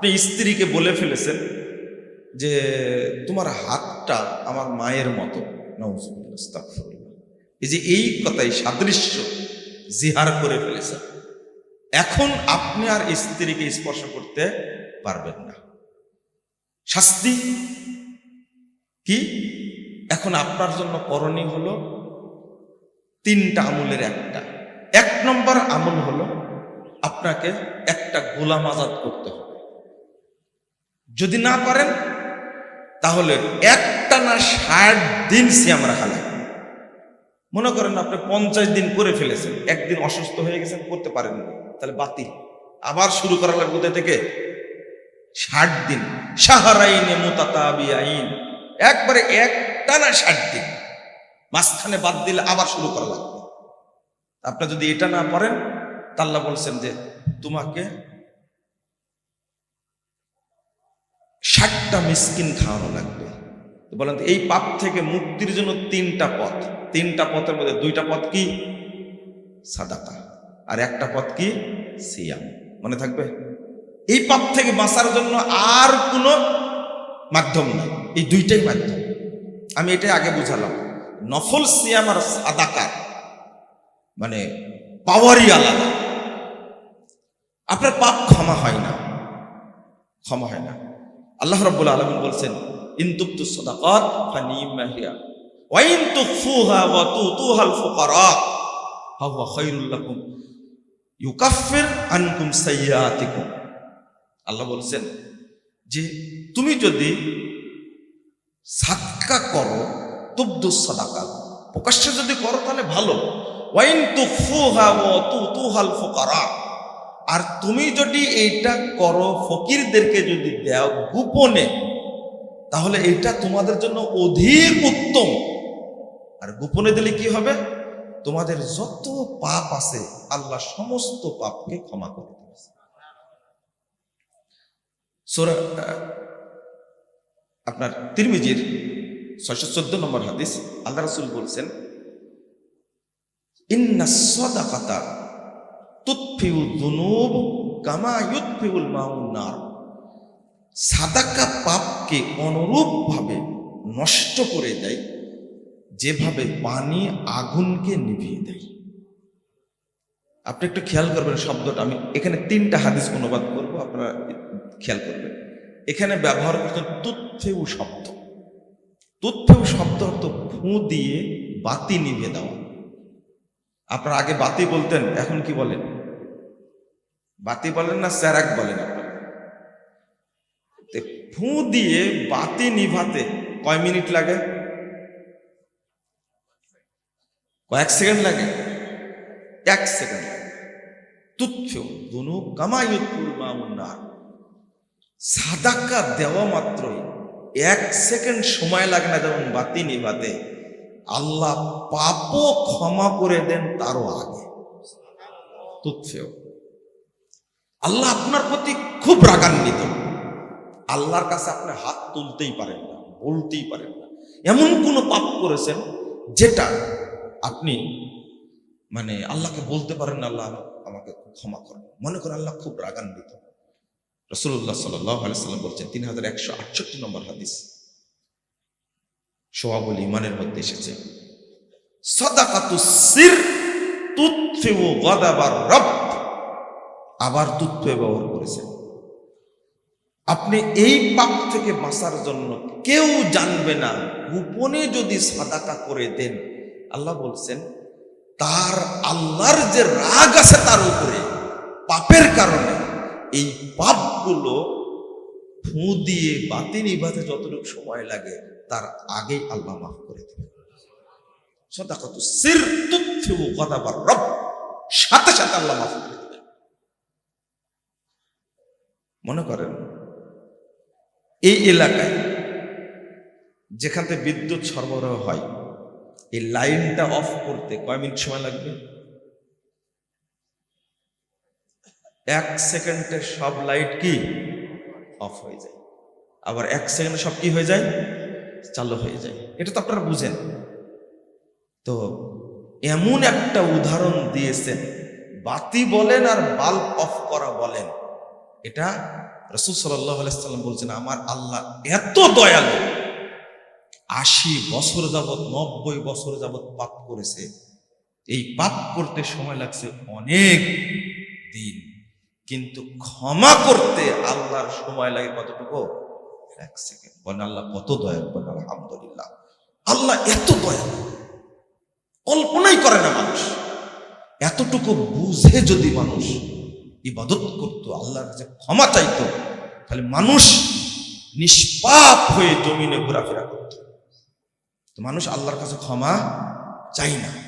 আপনি স্ত্রীকে বলে ফেলেছেন যে তোমার হাতটা আমার মায়ের মতো। এই যে এই কথাই সাদৃশ্য জিহার করে ফেলেছেন। এখন আপনি আর স্ত্রীকে স্পর্শ করতে পারবেন না। শাস্তি কি? এখন আপনার জন্য করণীয় হলো তিনটা আমলের একটা। এক নম্বর আমল হলো আপনাকে একটা গোলাম আজাদ করতে হবে। যদি না পারেন তাহলে একটা না ষাট দিন সিয়াম রাখা মনে করেন আপনি পঞ্চাশ দিন করে ফেলেছেন, একদিন অসুস্থ হয়ে গেছেন, করতে পারেন তাহলে বাতিল। আবার শুরু করা লাগবে কোথায় থেকে? ষাট দিন। সাহারাইনে মোতাতাবি আইন একবারে একটা না ষাট দিন। মাঝখানে বাদ দিলে আবার শুরু করা লাগবে। আপনি যদি এটা না পারেন তাল্লা বলছেন যে, তোমাকে ষাটটা মিসকিন খাওয়ানো লাগবে। বলেন এই পাপ থেকে মুক্তির জন্য তিনটা পথ। তিনটা পথের মধ্যে দুইটা পথ কি? সাদাকা। আর একটা পথ কি? সিয়াম। মনে থাকবে? এই পাপ থেকে বাঁচার জন্য আর কোনো মাধ্যম নেই। এই দুইটাই মাধ্যম। আমি এটাই আগে বুঝালাম। নফল সিয়াম আর সাদাকার মানে পাওয়ারই আলাদা। আপনার পাপ ক্ষমা হয় না। ক্ষমা হয় না। আল্লাহ রাব্বুল আলামিন বলছেন, ইন তুবতু সাদাকাত ফানিমা হিয়া, ওয়া ইন তুখফুহা ওয়া তুতুহাল ফুকারা ফাহুয়া খায়রুল লাকুম ইউকাফির আনকুম সাইয়্যাতিকুম। আল্লাহ বলছেন যে, তুমি যদি সাদকা করো তুবদু সাদাকা প্রকাশ্যে যদি করো তাহলে ভালো। ওয়াইন তুখফুহা ওয়া তুতুহাল ফুকারা আর তুমি যদি এইটা করো ফকিরদেরকে যদি দাও গোপনে, তাহলে এটা তোমাদের জন্য অধিক উত্তম। আর গোপনে দিলে কি হবে? তোমাদের যত পাপ আছে, আল্লাহ সমস্ত পাপকে ক্ষমা করে আপনার তিরমিজির ছয়শো চোদ্দ নম্বর হাদিস, আল্লাহ রসুল বলছেন ইন্না সদাকাতা তুৎফিউ দুনুব কামা ইউৎফিউল মাউন নার। সাদাকা পাপকে অনুরূপভাবে নষ্ট করে দেয়, যেভাবে পানি আগুনকে নিভিয়ে দেয়। আপনি একটু খেয়াল করবেন শব্দটা, আমি এখানে তিনটা হাদিস অনুবাদ করব, আপনারা খেয়াল করবেন। এখানে ব্যবহার করছেন তুৎফেউ শব্দ। তুৎফেউ শব্দ অর্থ ফু দিয়ে বাতি নিভিয়ে দেওয়া। আপনার আগে বাতি বলতেন, এখন কি বলেন? বাতি বলেন না, স্যারাক বলেন ফু দিয়ে বাতি নিভাতে কয় মিনিট লাগে? কয়েক সেকেন্ড লাগে? এক সেকেন্ড তুচ্ছ দুনু কামায়ুৎপুর মামুন্নার সাদাকা দেওয়া মাত্রই এক সেকেন্ড সময় লাগে না যেমন বাতি নিভাতে। আল্লাহ পাপও ক্ষমা করে দেন তারও আগে। তুচ্ছেও। আল্লাহ আপনার প্রতি খুব রাগান্বিত। আল্লাহর কাছে আপনি হাত তুলতেই পারেন না, বলতেই পারেন না। এমন কোন পাপ করেছেন যেটা আপনি মানে আল্লাহকে বলতে পারেন আল্লাহ আমাকে ক্ষমা করেন। মনে করেন আল্লাহ খুব রাগান্বিত। রসুল্লাহ সাল্লাম বলছেন, তিন হাজার একশো আটষট্টি নম্বর হাদিস। সোহাবুল ইমানের মধ্যে এসেছে। সদাকাতু সির তুৎফিউ গদাবার রব। আবার তুৎফে ব্যবহার করেছেন আপনি এই পাপ থেকে বাঁচার জন্য কেউ জানবে না। গোপনে যদি সাদাকা করে দেন, আল্লাহ বলছেন, তার আল্লাহর যে রাগ আছে তার উপরে, পাপের কারণে এই পাপগুলো ফু দিয়ে বাতি নিভাতে যতটুকু সময় লাগে তার আগেই আল্লাহ মাফ করে দেবে রব। সাথে সাথে আল্লাহ মাফ করে মনে করেন, এই এলাকায় যেখান থেকে বিদ্যুৎ সরবরাহ হয়, এই লাইনটা অফ করতে কয় মিনিট সময় লাগবে? এক সেকেন্ডে সব লাইট কি? অফ হয়ে যায়। আবার এক সেকেন্ডে সব কি হয়ে যায়? চালু হয়ে যায়। এটা তো আপনারা বুঝেন। তো এমন একটা উদাহরণ দিয়েছেন, বাতি বলেন আর বাল্ব অফ করা বলেন। এটা রসুল আলাইসাল্লাম বলছেন, আমার আল্লাহ এত দয়ালু, আশি বছর যাবৎ, নব্বই বছর যাবৎ পাপ করেছে। এই পাপ করতে সময় লাগছে অনেক দিন। কিন্তু ক্ষমা করতে আল্লাহর সময় লাগে কতটুকু? এক সেকেন্ড বলেন, আল্লাহ কত দয়ালু, বলেন, আলহামদুলিল্লাহ। আল্লাহ এত দয়ালু। কল্পনাই করে না মানুষ। এতটুকু বুঝে যদি মানুষ ইবাদত করত, আল্লাহর কাছে ক্ষমা চাইতো, তাহলে মানুষ নিষ্পাপ হয়ে জমিনে ঘোরাফেরা করত। মানুষ আল্লাহর কাছে ক্ষমা চাই না।